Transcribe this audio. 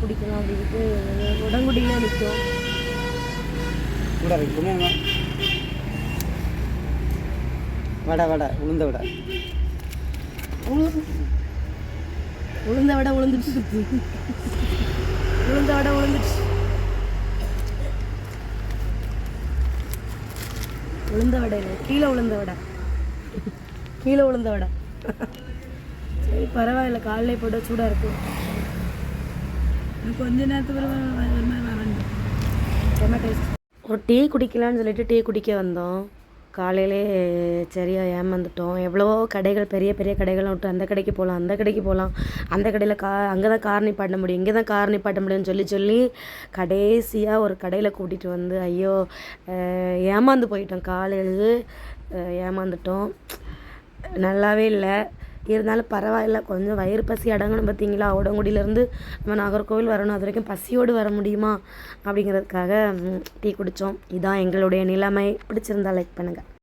குடிக்கலாம் அப்படின்ட்டு உடங்குடியில் நிற்கும். வடை வடை உளுந்த வடை. உளுந்த விட உளுந்துட்டு உளுந்த விட உளுந்துட்டு உளுந்த வடை இல்லை கீழே உளுந்த வடை. கீழே உளுந்த வடை. சரி பரவாயில்ல. காலையில் போட்டால் சூடாக இருக்கும் கொஞ்ச நேரத்துக்கு செம்ம ஒரு டீ குடிக்கலான்னு சொல்லிட்டு டீ குடிக்க வந்தோம். காலையிலே சரியாக ஏமாந்துட்டோம். எவ்வளவோ கடைகள் பெரிய பெரிய கடைகள் விட்டு அந்த கடைக்கு போகலாம் அந்த கடைக்கு போகலாம். அந்த கடையில் கா அங்கே தான் கார் நிப்பாட்ட முடியும். இங்கே தான் கார் நிப்பாட்ட முடியும்னு சொல்லி சொல்லி கடைசியாக ஒரு கடையில் கூட்டிகிட்டு வந்து ஐயோ ஏமாந்து போயிட்டோம். காலையில் ஏமாந்துட்டோம். நல்லாவே இல்லை. இருந்தாலும் பரவாயில்ல. கொஞ்சம் வயிறு பசி அடங்கணும் பார்த்தீங்களா? உடங்குடியிலேருந்து நம்ம நாகர்கோவில் வரணும். அது வரைக்கும் பசியோடு வர முடியுமா? அப்படிங்கிறதுக்காக டீ குடித்தோம் இதான் எங்களுடைய நிலைமை. பிடிச்சிருந்தா லைக் பண்ணுங்கள்